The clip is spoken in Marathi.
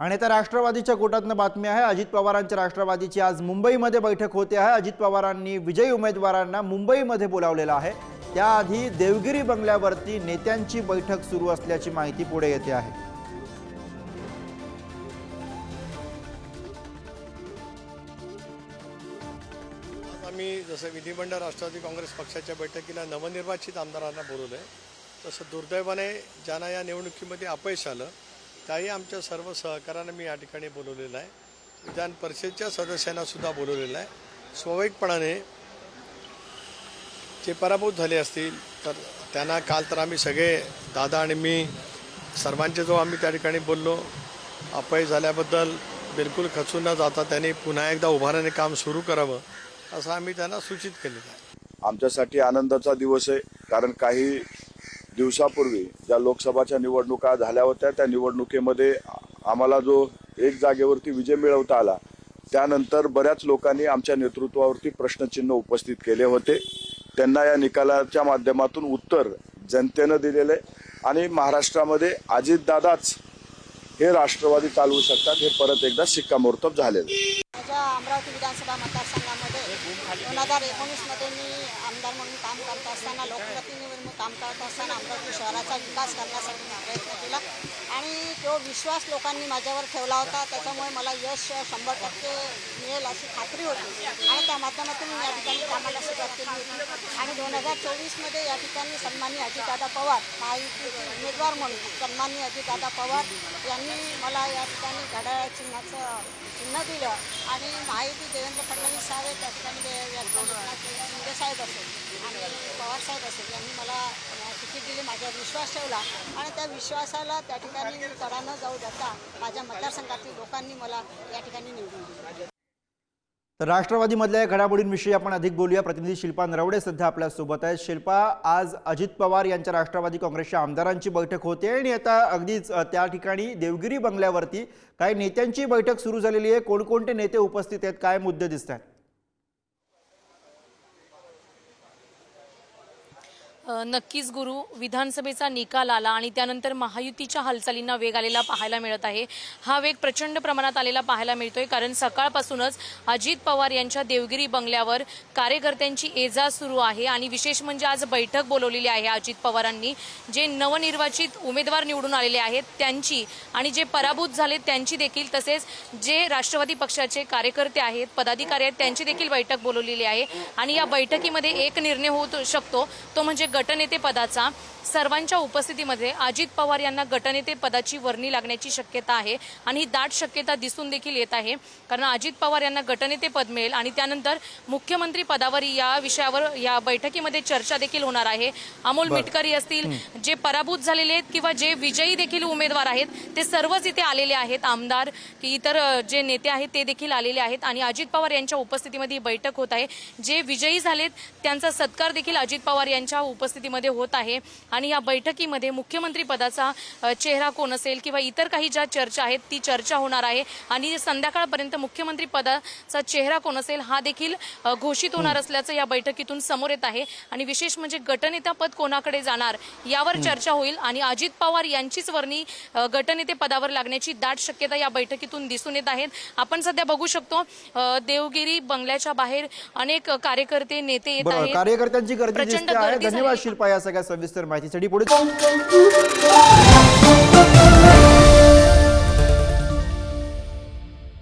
आणि आता राष्ट्रवादीच्या गोटातनं बातमी आहे अजित पवारांच्या राष्ट्रवादीची आज मुंबईमध्ये बैठक होते आहे. अजित पवारांनी विजयी उमेदवारांना मुंबईमध्ये बोलावलेलं आहे. त्याआधी देवगिरी बंगल्यावरती नेत्यांची बैठक सुरू असल्याची माहिती पुढे येते आहे. आम्ही जसं विधिमंडळ राष्ट्रवादी काँग्रेस पक्षाच्या बैठकीला नवनिर्वाचित आमदारांना बोलवलं आहे तसं दुर्दैवाने ज्यांना या निवडणुकीमध्ये अपयश आलं त्याही आमच्या सर्व सहकाऱ्यांना मी या ठिकाणी बोलवलेलं आहे. विधान परिषदेच्या सदस्यांना सुद्धा बोलवलेलं आहे. स्वाभाविकपणाने जे पराभूत झाले असतील तर त्यांना काल तर आम्ही सगळे दादा आणि मी सर्वांचे जो आम्ही त्या ठिकाणी बोललो अपय झाल्याबद्दल बिलकुल खचून न जाता त्यांनी पुन्हा एकदा उभारणे काम सुरू करावं असं आम्ही त्यांना सूचित केलेलं आहे. आमच्यासाठी आनंदाचा दिवस आहे कारण काही दिवसापूर्वी ज्या लोकसभाच्या निवडणुका झाल्या होत्या त्या निवडणुकीमध्ये आम्हाला जो एक जागेवरती विजय मिळवता आला त्यानंतर बऱ्याच लोकांनी आमच्या नेतृत्वावरती प्रश्नचिन्ह उपस्थित केले होते त्यांना या निकालाच्या माध्यमातून उत्तर जनतेनं दिलेलं आहे आणि महाराष्ट्रामध्ये अजितदादाच हे राष्ट्रवादी चालवू शकतात हे परत एकदा शिक्कामोर्तब झालेलं आहे. माझ्या अमरावती विधानसभा मतदारसंघामध्ये दोन हजार एकोणीसमध्ये मी आमदार म्हणून काम करत असताना लोकप्रतिनिधी म्हणून काम करत असताना अमरावती शहराचा विकास करण्यासाठी मी प्रयत्न केला. आणि तो विश्वास लोकांनी माझ्यावर ठेवला होता. त्याच्यामुळे मला यश शंभर टक्के मिळेल अशी खात्री होती. आणि त्या माध्यमातून मी या ठिकाणी कामाला सुरुवात केली होती. आणि दोन हजार चोवीसमध्ये या ठिकाणी सन्मानी अजितदादा पवार महायुतीचे उमेदवार म्हणून सन्मानी अजितदादा पवार यांनी मला या ठिकाणी घड्याळ चिन्हाचं चिन्ह दिलं. आणि महायुती देवेंद्र फडणवीस साहेब त्या ठिकाणी या ठिकाणी शिंदे साहेब असेल आणि पवारसाहेब असेल यांनी मला तिकीट दिली माझ्यावर विश्वास ठेवला आणि त्या विश्वासाला त्या ठिकाणी मी तडा न जाऊ देता माझ्या मतदारसंघातील लोकांनी मला या ठिकाणी निवडून दिली तर राष्ट्रवादीमधल्या या घडामोडींविषयी आपण अधिक बोलूया. प्रतिनिधी शिल्पा नरवडे सध्या आपल्यासोबत आहेत. शिल्पा आज अजित पवार यांच्या राष्ट्रवादी काँग्रेसच्या आमदारांची बैठक होते आणि आता अगदीच त्या ठिकाणी देवगिरी बंगल्यावरती काही नेत्यांची बैठक सुरू झालेली आहे. कोणकोणते नेते उपस्थित आहेत? काय मुद्दे दिसत आहेत नक्कीच गुरु विधानसभेचा निकाल आला आणि त्यानंतर महायुतीच्या हालचालींना वेग आलेला पाहायला मिळत आहे. हा वेग प्रचंड प्रमाणात आलेला पाहायला मिळतोय कारण सकाळपासूनच अजित पवार यांच्या देवगिरी बंगल्यावर कार्यकर्त्यांची एजा सुरू आहे आणि विशेष म्हणजे आज बैठक बोलवलेली आहे अजित पवारांनी. जे नवनिर्वाचित उमेदवार निवडून आलेले आहेत त्यांची आणि जे पराभूत झाले त्यांची देखील तसेच जे राष्ट्रवादी पक्षाचे कार्यकर्ते आहेत पदाधिकारी आहेत त्यांची देखील बैठक बोलवलेली आहे. आणि या बैठकीमध्ये एक निर्णय होऊ शकतो तो म्हणजे गटनेते पदाचा सर्वांच्या उपस्थितीमध्ये अजित पवार यांना गटनेते पदाची वर्णी लागण्याची शक्यता आहे आणि ही दाट शक्यता दिसून देखील येत आहे. कारण अजित पवार यांना गटनेते पद मिळेल आणि त्यानंतर मुख्यमंत्री पदावर या विषयावर या बैठकीमध्ये चर्चा देखील होणार आहे. अमोल मिटकरी असतील जे पराभूत झालेले आहेत किंवा जे विजयी देखील उमेदवार आहेत ते सर्वच इथे आलेले आहेत. आमदार की इतर जे नेते आहेत ते देखील आलेले आहेत. आणि अजित पवार यांच्या उपस्थितीमध्ये ही बैठक होत आहे. जे विजयी झालेत त्यांचा सत्कार देखील अजित पवार यांच्या उपस्थितीमध्ये होत आहे आणि या बैठकीमध्ये मुख्यमंत्री पदाचा चेहरा कोण असेल किंवा इतर काही ज्या चर्चा आहेत ती चर्चा होणार आहे. आणि संध्याकाळपर्यंत मुख्यमंत्री पदाचा चेहरा कोण असेल हा देखील घोषित होणार असल्याचं या बैठकीतून समोर येत आहे. आणि विशेष म्हणजे गटनेता पद कोणाकडे जाणार यावर चर्चा होईल. आणि अजित पवार यांचीच वर्णी गटनेते पदावर लागण्याची दाट शक्यता या बैठकीतून दिसून येत आहेत. आपण सध्या बघू शकतो देवगिरी बंगल्याच्या बाहेर अनेक कार्यकर्ते नेते येत आहेत. कार्यकर्त्यांची प्रचंड गर्दी. शिल्पा या सगळ्या सविस्तर माहितीसाठी पुढे